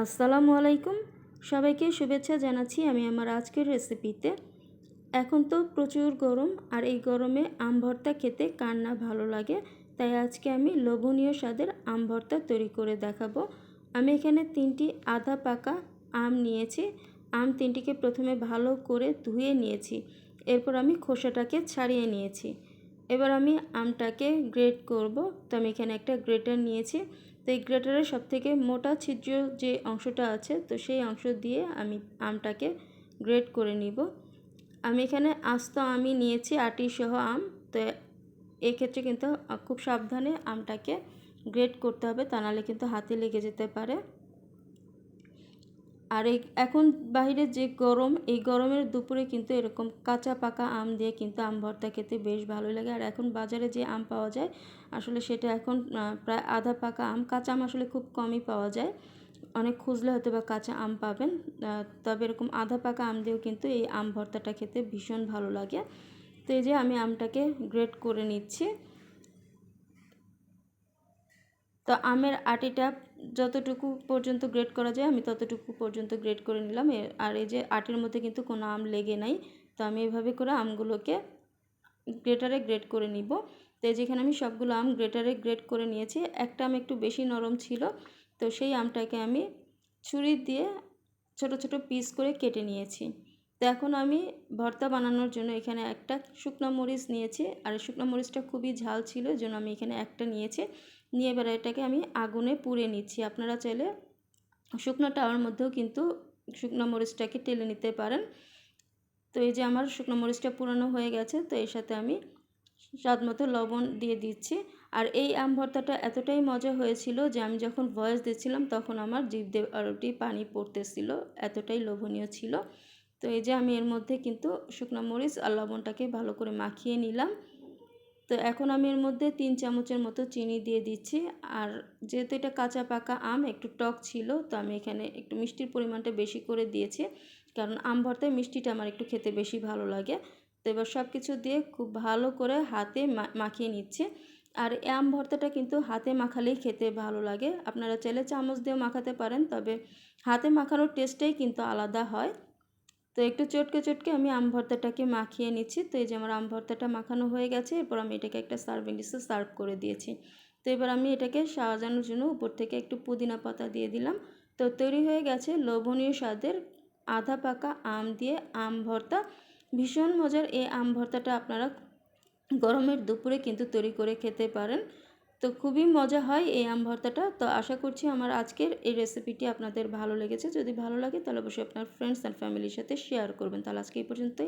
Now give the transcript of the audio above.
আসসালামু আলাইকুম। সবাইকে শুভেচ্ছা জানাচ্ছি আমি আমার আজকের রেসিপিতে এখন তো প্রচুর গরম আর এই গরমে আম ভর্তা খেতে কার না ভালো লাগে, তাই আজকে আমি লোভনীয় স্বাদের আম ভর্তা তৈরি করে দেখাবো। আমি এখানে তিনটি আধা পাকা আম নিয়েছি। আম তিনটিকে প্রথমে ভালো করে ধুয়ে নিয়েছি। এরপর আমি খোসাটাকে ছাড়িয়ে নিয়েছি। এবার আমি আমটাকে গ্রেট করব। তো আমি এখানে একটা গ্রেটার নিয়েছি। তো এই গ্রেটারের সব থেকে মোটা ছিদ্র যে অংশটা আছে, তো সেই অংশ দিয়ে আমি আমটাকে গ্রেট করে নিব। আমি এখানে আস্ত আমি নিয়েছি আটি সহ আম, তো এক্ষেত্রে কিন্তু খুব সাবধানে আমটাকে গ্রেট করতে হবে, তা নাহলে কিন্তু হাতে লেগে যেতে পারে। আর এই এখন বাহিরে যে গরম, এই গরমের দুপুরে কিন্তু এরকম কাঁচা পাকা আম দিয়ে কিন্তু আম ভর্তা খেতে বেশ ভালো লাগে। আর এখন বাজারে যে আম পাওয়া যায়, আসলে সেটা এখন প্রায় আধা পাকা আম। কাঁচা আম আসলে খুব কমই পাওয়া যায়। অনেক খুঁজলে হয়তো বা কাঁচা আম পাবেন। তবে এরকম আধা পাকা আম দিয়েও কিন্তু এই আম ভর্তাটা খেতে ভীষণ ভালো লাগে। তো এই যে আমি আমটাকে গ্রেট করে নিচ্ছি। তো আমের আটিটা যতটুকু পর্যন্ত গ্রেড করা যায়, আমি ততটুকু পর্যন্ত গ্রেড করে নিলাম। আর এই যে আটির মধ্যে কিন্তু কোনো আম লেগে নাই, তো আমি এভাবে করে আমগুলোকে গ্রেটারে গ্রেড করে নিব। তো যেখানে আমি সবগুলো আম গ্রেটারে গ্রেড করে নিয়েছি, একটা আম একটু বেশি নরম ছিল, তো সেই আমটাকে আমি ছুরি দিয়ে ছোট ছোট পিস করে কেটে নিয়েছি। তো এখন আমি ভর্তা বানানোর জন্য এখানে একটা শুকনো মরিচ নিয়েছি। আর শুকনো মরিচটা খুবই ঝাল ছিল জন্য আমি এখানে একটা নিয়েছি। নিয়ে এবার এটাকে আমি আগুনে পুড়ে নিচ্ছি। আপনারা চাইলে শুকনো টাওয়ার মধ্যেও কিন্তু শুকনো মরিচটাকে টেলে নিতে পারেন। তো এই যে আমার শুকনো মরিচটা পুরানো হয়ে গেছে, তো এর সাথে আমি স্বাদ মতো লবণ দিয়ে দিচ্ছি। আর এই আম ভর্তাটা এতটাই মজা হয়েছিল যে আমি যখন ভয়েস দিচ্ছিলাম, তখন আমার জিভ দিয়ে আরোটি পানি পড়তেছিল, এতটাই লোভনীয় ছিল। তো এই যে আমি এর মধ্যে কিন্তু শুকনো মরিচ আর লবণটাকে ভালো করে মাখিয়ে নিলাম। তো এখন আমি এর মধ্যে তিন চামচের মতো চিনি দিয়ে দিচ্ছি। আর যেহেতু এটা কাঁচা পাকা আম, একটু টক ছিল, তো আমি এখানে একটু মিষ্টির পরিমাণটা বেশি করে দিয়েছি। কারণ আম ভর্তায় মিষ্টিটা আমার একটু খেতে বেশি ভালো লাগে। তো এবার সব কিছু দিয়ে খুব ভালো করে হাতে মাখিয়ে নিচ্ছে। আর আম ভর্তাটা কিন্তু হাতে মাখালেই খেতে ভালো লাগে। আপনারা চাইলে চামচ দিয়েও মাখাতে পারেন, তবে হাতে মাখানোর টেস্টটাই কিন্তু আলাদা হয়। তো একটু চটকে চটকে আমি আম ভর্তাটাকে মাখিয়ে নিচ্ছি। তো এই যে আমার আম ভর্তাটা মাখানো হয়ে গেছে, এরপর আমি এটাকে একটা সার্ভিং ডিশে সার্ভ করে দিয়েছি। তো এবার আমি এটাকে সাজানোর জন্য উপর থেকে একটু পুদিনা পাতা দিয়ে দিলাম। তো তৈরি হয়ে গেছে লোভনীয় স্বাদের আধা পাকা আম দিয়ে আম ভর্তা। ভীষণ মজার এই আম ভর্তাটা আপনারা গরমের দুপুরে কিন্তু তৈরি করে খেতে পারেন। তো খুবই মজা হয় এই আম ভর্তাটা। তো আশা করছি আমার আজকের এই রেসিপিটি আপনাদের ভালো লেগেছে। যদি ভালো লাগে তাহলে অবশ্যই আপনার ফ্রেন্ডস অ্যান্ড ফ্যামিলির সাথে শেয়ার করবেন। তাহলে আজকে এই পর্যন্তই।